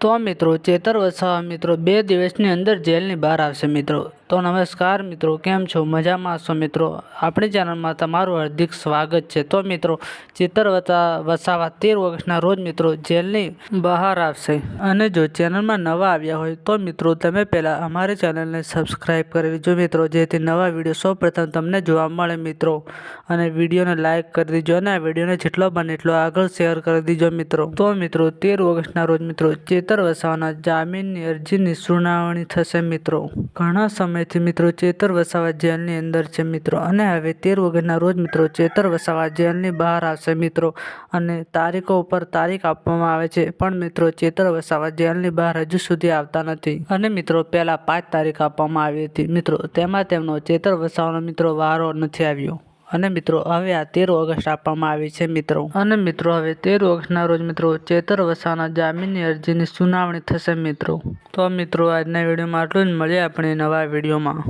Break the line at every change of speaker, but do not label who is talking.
તો મિત્રો ચેતર વસાવા મિત્રો બે દિવસની અંદર જેલની બહાર આવશે મિત્રો. તો નમસ્કાર મિત્રો, કેમ છો? મજામાં છો મિત્રો? આપણી ચેનલમાં તમારું હાર્દિક સ્વાગત છે. તો મિત્રો વસા- વસાવા તેર ઓગસ્ટના રોજ મિત્રો જેલની બહાર આવશે. અને જો ચેનલમાં નવા આવ્યા હોય તો મિત્રો, તમે પહેલાં અમારી ચેનલને સબસ્ક્રાઈબ કરી જો મિત્રો. જેથી નવા વીડિયો સૌપ્રથમ તમને જોવા મળે મિત્રો. અને વિડીયોને લાઇક કરી દીજો અને આ વિડીયોને જેટલો બને એટલો આગળ શેર કરી દીજો મિત્રો. તો મિત્રો, તેર ઓગસ્ટના રોજ મિત્રો ચેતર વસાવાના જામીનની અરજીની સુનાવણી થશે મિત્રો. ઘણા સમયથી મિત્રો ચેતર વસાવા જેલની અંદર છે મિત્રો. અને હવે તેર વગરના રોજ મિત્રો ચેતર વસાવા જેલની બહાર આવશે મિત્રો. અને તારીખો ઉપર તારીખ આપવામાં આવે છે, પણ મિત્રો ચેતર વસાવા જેલની બહાર હજુ સુધી આવતા નથી. અને મિત્રો પહેલાં પાંચ તારીખ આપવામાં આવી હતી. મિત્રો, તેમાં તેમનો ચેતર વસાવાનો મિત્રો વારો નથી આવ્યો. અને મિત્રો, હવે આ તેર ઓગસ્ટ આપવામાં આવી છે મિત્રો. અને મિત્રો, હવે તેર ઓગસ્ટના રોજ મિત્રો, ચેતર વસાના જામીનની અરજીની સુનાવણી થશે મિત્રો. તો મિત્રો, આજના વિડીયોમાં આટલું જ. મળીએ આપણે નવા વિડીયોમાં.